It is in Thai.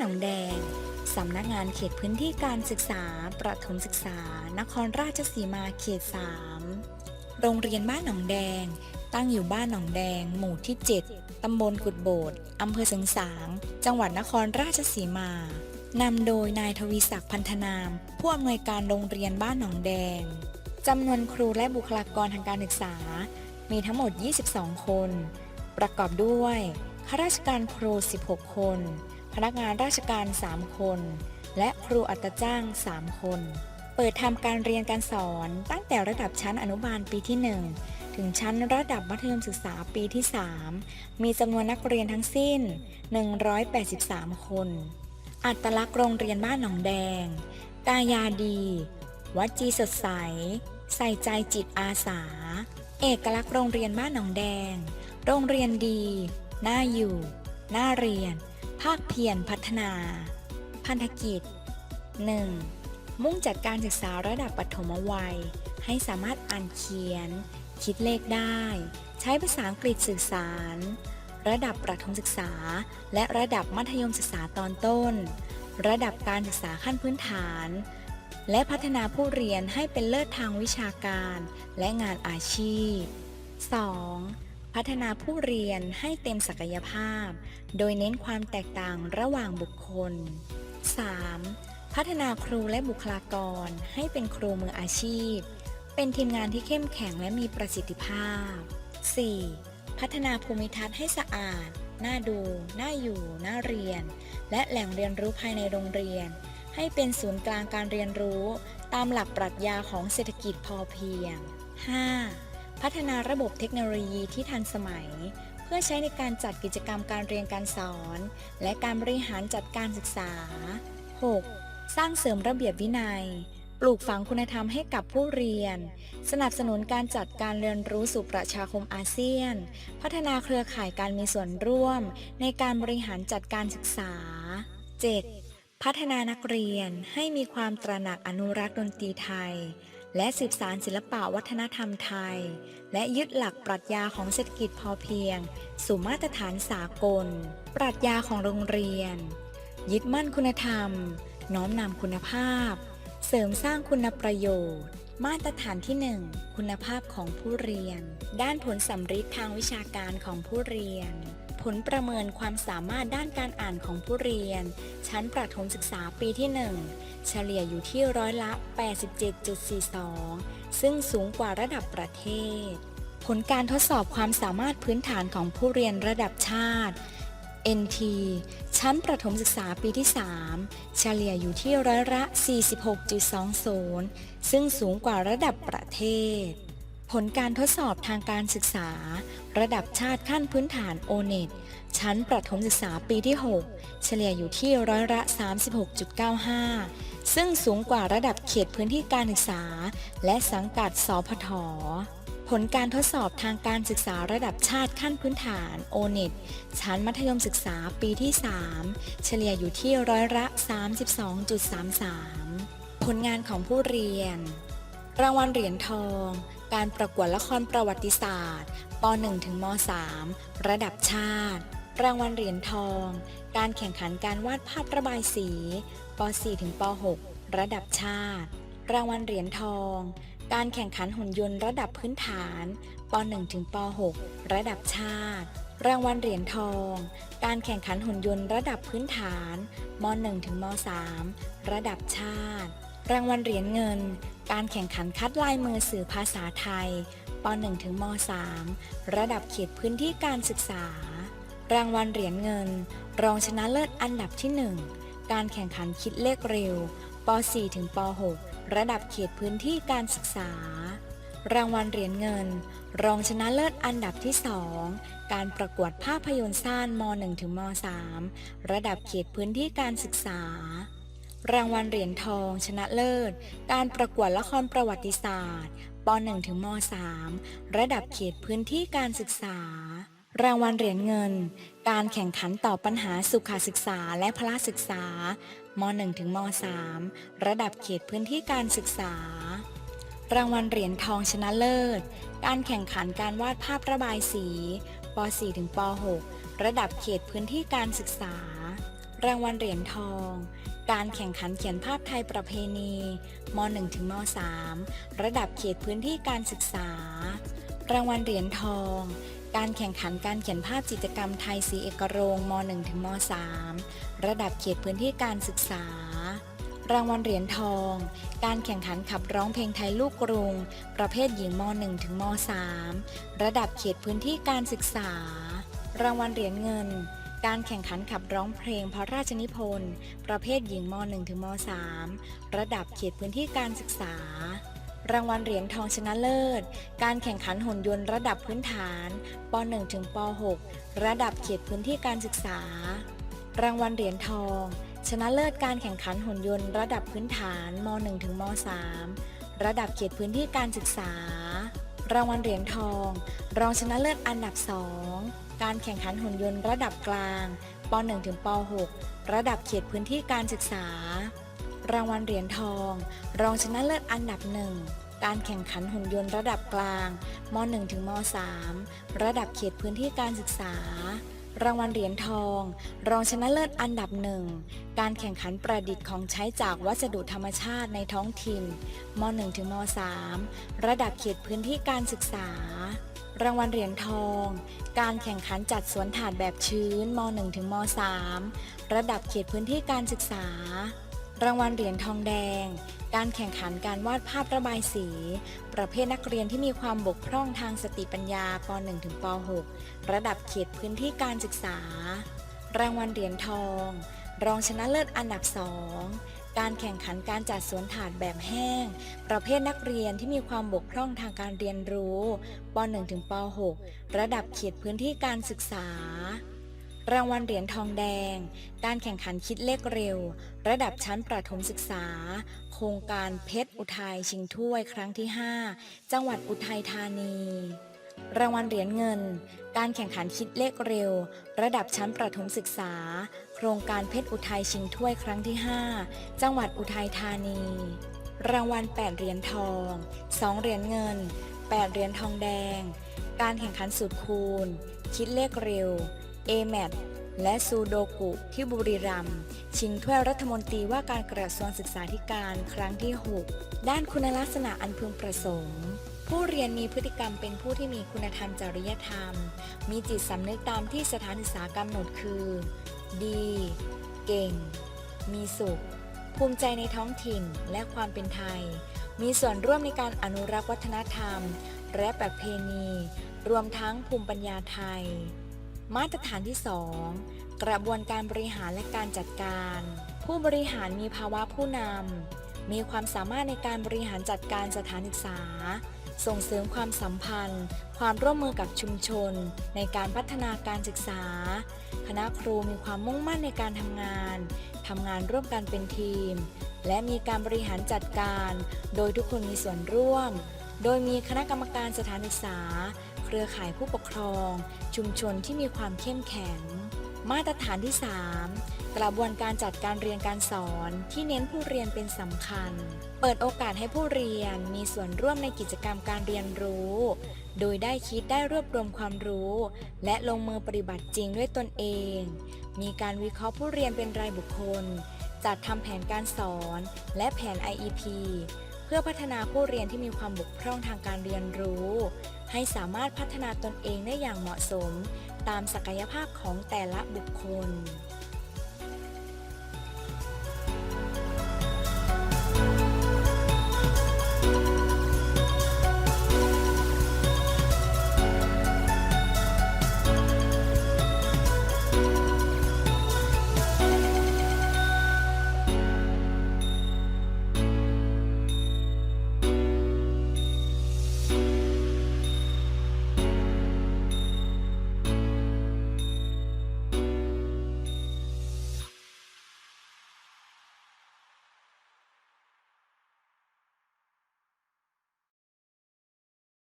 หนองแดง สำนักงานเขตพื้นที่การศึกษา ประถมศึกษา นครราชสีมาเขต 3 โรงเรียนบ้านหนองแดง ตั้งอยู่บ้านหนองแดง หมู่ที่ 7 ตำบลกุดโบดอำเภอเสริงสาง จังหวัดนครราชสีมานำโดยนายทวีศักดิ์พันธนาม ผู้อำนวยการโรงเรียนบ้านหนองแดงจำนวนครูและบุคลากรทางการศึกษา มีทั้งหมด 22 คน ประกอบด้วยข้าราชการครู 16 คน พนักงานราชการ 3 คน และครูอัตจ้าง 3 คน เปิดทำการเรียนการสอนตั้งแต่ระดับชั้นอนุบาลปีที่ 1 ถึงชั้นระดับมัธยมศึกษาปีที่ 3 มีจำนวนนักเรียนทั้งสิ้น 183 คน อัตลักษณ์โรงเรียนบ้านหนองแดงกายาดี วัดจีสดใส ใส่ใจจิตอาสา เอกลักษณ์โรงเรียนบ้านหนองแดง โรงเรียนดี น่าอยู่ น่าเรียน ภาคเพียรพัฒนา พันธกิจ 1. มุ่งจัดการศึกษาระดับปฐมวัย ให้สามารถอ่านเขียน คิดเลขได้ ใช้ภาษาอังกฤษสื่อสาร ระดับประถมศึกษา และระดับมัธยมศึกษาตอนต้น ระดับการศึกษาขั้นพื้นฐาน และพัฒนาผู้เรียนให้เป็นเลิศทางวิชาการ และงานอาชีพ 2. พัฒนาผู้เรียนให้เต็มศักยภาพ โดยเน้นความแตกต่างระหว่างบุคคล 3. พัฒนาครูและบุคลากรให้เป็นครูมืออาชีพ เป็นทีมงานที่เข้มแข็งและมีประสิทธิภาพ 4. พัฒนาภูมิทัศน์ให้สะอาด น่าดู น่าอยู่ น่าเรียน และแหล่งเรียนรู้ภายในโรงเรียน ให้เป็นศูนย์กลางการเรียนรู้ ตามหลักปรัชญาของเศรษฐกิจพอเพียง 5. พัฒนาระบบเทคโนโลยีที่ทันสมัย เพื่อใช้ในการจัดกิจกรรมการเรียนการสอน และการบริหารจัดการศึกษา 6. สร้างเสริมระเบียบวินัย ปลูกฝังคุณธรรมให้กับผู้เรียน สนับสนุนการจัดการเรียนรู้สู่ประชาคมอาเซียน พัฒนาเครือข่ายการมีส่วนร่วม ในการบริหารจัดการศึกษา 7. พัฒนานักเรียนให้มีความตระหนักอนุรักษ์ดนตรีไทย และสืบสารศิลปะวัฒนธรรมไทย และยึดหลักปรัชญาของเศรษฐกิจพอเพียง สู่มาตรฐานสากล ปรัชญาของโรงเรียน ยึดมั่นคุณธรรม น้อมนำคุณภาพ เสริมสร้างคุณประโยชน์ มาตรฐานที่ 1 คุณภาพของผู้เรียน ด้านผลสำฤทธิ์ทางวิชาการของผู้เรียน ผลประเมินความสามารถด้านการอ่านของผู้เรียน ชั้นประถมศึกษาปีที่ 1 เฉลี่ยอยู่ที่ร้อยละ 87.42 ซึ่งสูงกว่าระดับประเทศ ผลการทดสอบความสามารถพื้นฐานของผู้เรียนระดับชาติ NT ชั้นประถมศึกษาปีที่ 3 เฉลี่ยอยู่ที่ร้อยละ 46.20 ซึ่งสูงกว่าระดับประเทศ ผลการทดสอบทางการศึกษา ระดับชาติขั้นพื้นฐาน o n e t ชั้นประถมศึกษาปีที่ 6 เฉลี่ยอยู่ที่ร้อยละ 36.95 ซึ่งสูงกว่าระดับเขตพื้นที่การศึกษา และสังกัดสพทผลการทดสอบทางการศึกษาระดับชาติขั้นพื้นฐาน o n e t ชั้นมัธยมศึกษาปีที่ 3 เฉลี่ยอยู่ที่ร้อยละ 32.33 ผลงานของผู้เรียน รางวัลเหรียญทอง การประกวดละครประวัติศาสตร์ป .1 ถึงม .3 ระดับชาติ รางวัลเหรียญทอง การแข่งขันการวาดภาพระบายสีป .4 ถึงป .6 ระดับชาติ รางวัลเหรียญทอง การแข่งขันหุ่นยนต์ระดับพื้นฐานป .1 ถึงป .6 ระดับชาติ รางวัลเหรียญทอง การแข่งขันหุ่นยนต์ระดับพื้นฐานม .1 ถึงม .3 ระดับชาติ รางวัลเหรียญเงิน การแข่งขันคัดลายมือสื่อภาษาไทยป .1 ถึงม .3 ระดับเขตพื้นที่การศึกษา รางวัลเหรียญเงิน รองชนะเลิศอันดับที่ 1 การแข่งขันคิดเลขเร็วป .4 ถึงป .6 ระดับเขตพื้นที่การศึกษา รางวัลเหรียญเงิน รองชนะเลิศอันดับที่ 2 การประกวดภาพยนตร์สั้นม .1 ถึงม .3 ระดับเขตพื้นที่การศึกษา รางวัลเหรียญทอง ชนะเลิศ การประกวดละครประวัติศาสตร์ป .1 ถึงม .3 ระดับเขตพื้นที่การศึกษา รางวัลเหรียญเงิน การแข่งขันต่อบปัญหาสุขศึกษาและพละศึกษาม1ถึงม 3 ระดับเขตพื้นที่การศึกษา รางวัลเหรียญทองชนะเลิศ การแข่งขันการวาดภาพระบายสีป .4 ถึงป .6 ระดับเขตพื้นที่การศึกษา รางวัลเหรียญทอง การแข่งขันเขียนภาพไทยประเพณีม .1 ถึงม .3 ระดับเขตพื้นที่การศึกษา รางวัลเหรียญทอง การแข่งขันการเขียนภาพจิตรกรรมไทยสีเอกรงม .1 ถึงม .3 ระดับเขตพื้นที่การศึกษา รางวัลเหรียญทอง การแข่งขันขับร้องเพลงไทยลูกกรุง ประเภทหญิงม .1 ถึงม .3 ระดับเขตพื้นที่การศึกษา รางวัลเหรียญเงิน การแข่งขันขับร้องเพลงพระราชนิพนธ์ ประเภทหญิงม .1 ถึงม .3 ระดับเขตพื้นที่การศึกษา รางวัลเหรียญทองชนะเลิศ การแข่งขันหุ่นยนต์ระดับพื้นฐานป .1 ถึงป .6 ระดับเขตพื้นที่การศึกษา รางวัลเหรียญทอง ชนะเลิศการแข่งขันหุ่นยนต์ระดับพื้นฐานม .1 ถึงม .3 ระดับเขตพื้นที่การศึกษา รางวัลเหรียญทอง รองชนะเลิศอันดับ2 การแข่งขันหุ่นยนต์ระดับกลางป .1 ถึงป .6 ระดับเขตพื้นที่การศึกษา รางวัลเหรียญทอง รองชนะเลิศอันดับหนึ่งการแข่งขันหุ่นยนต์ระดับกลางม .1 ถึงม .3 ระดับเขตพื้นที่การศึกษา รางวัลเหรียญทอง รองชนะเลิศอันดับหนึ่ง การแข่งขันประดิษฐ์ของใช้จากวัสดุธรรมชาติในท้องถิ่นม .1 ถึงม .3 ระดับเขตพื้นที่การศึกษา รางวัลเหรียญทอง การแข่งขันจัดสวนถาดแบบชื้นม .1 ถึงม .3 ระดับเขตพื้นที่การศึกษา รางวัลเหรียญทองแดง การแข่งขันการวาดภาพระบายสี ประเภทนักเรียนที่มีความบกพร่องทางสติปัญญาป .1 ถึงป .6 ระดับเขตพื้นที่การศึกษา รางวัลเหรียญทอง รองชนะเลิศอันดับ2 การแข่งขันการจัดสวนถาดแบบแห้ง ประเภทนักเรียนที่มีความบกพร่องทางการเรียนรู้ป .1 ถึงป .6 ระดับเขตพื้นที่การศึกษา รางวัลเหรียญทองแดง การแข่งขันคิดเลขเร็ว ระดับชั้นประถมศึกษา โครงการเพชรอุทัยชิงถ้วยครั้งที่ 5 จังหวัดอุทัยธานี รางวัลเหรียญเงิน การแข่งขันคิดเลขเร็ว ระดับชั้นประถมศึกษา โครงการเพชรอุทัยชิงถ้วยครั้งที่ 5 จังหวัดอุทัยธานี รางวัล 8 เหรียญทอง 2 เหรียญเงิน 8 เหรียญทองแดง การแข่งขันสูตรคูณ คิดเลขเร็ว a m a t และซูโดกุที่บุรีรัมย์ชิงถ้วยรัฐมนตรีว่าการกระทรวงศึกษาธิการครั้งที่ 6 ด้านคุณลักษณะอันพึงประสงค์ ผู้เรียนมีพฤติกรรมเป็นผู้ที่มีคุณธรรมจริยธรรม มีจิตสำนึกตามที่สถานศึกษากำหนดคือ ดี เก่ง มีสุข ภูมิใจในท้องถิ่นและความเป็นไทย มีส่วนร่วมในการอนุรักษ์วัฒนธรรม และประเพณี รวมทั้งภูมิปัญญาไทย มาตรฐานที่ 2 กระบวนการบริหารและการจัดการ ผู้บริหารมีภาวะผู้นำมีความสามารถในการบริหารจัดการสถานศึกษา ส่งเสริมความสัมพันธ์ ความร่วมมือกับชุมชน ในการพัฒนาการศึกษา คณะครูมีความมุ่งมั่นในการทำงานทำงานร่วมกันเป็นทีม และมีการบริหารจัดการ โดยทุกคนมีส่วนร่วม โดยมีคณะกรรมการสถานศึกษา เครือข่ายผู้ปกครอง ชุมชนที่มีความเข้มแข็ง มาตรฐานที่ 3 กระบวนการจัดการเรียนการสอนที่เน้นผู้เรียนเป็นสำคัญ เปิดโอกาสให้ผู้เรียนมีส่วนร่วมในกิจกรรมการเรียนรู้ โดยได้คิดได้รวบรวมความรู้ และลงมือปฏิบัติจริงด้วยตนเอง มีการวิเคราะห์ผู้เรียนเป็นรายบุคคล จัดทำแผนการสอนและแผน IEP เพื่อพัฒนาผู้เรียนที่มีความบกพร่องทางการเรียนรู้ ให้สามารถพัฒนาตนเองได้อย่างเหมาะสม ตามศักยภาพของแต่ละบุคคล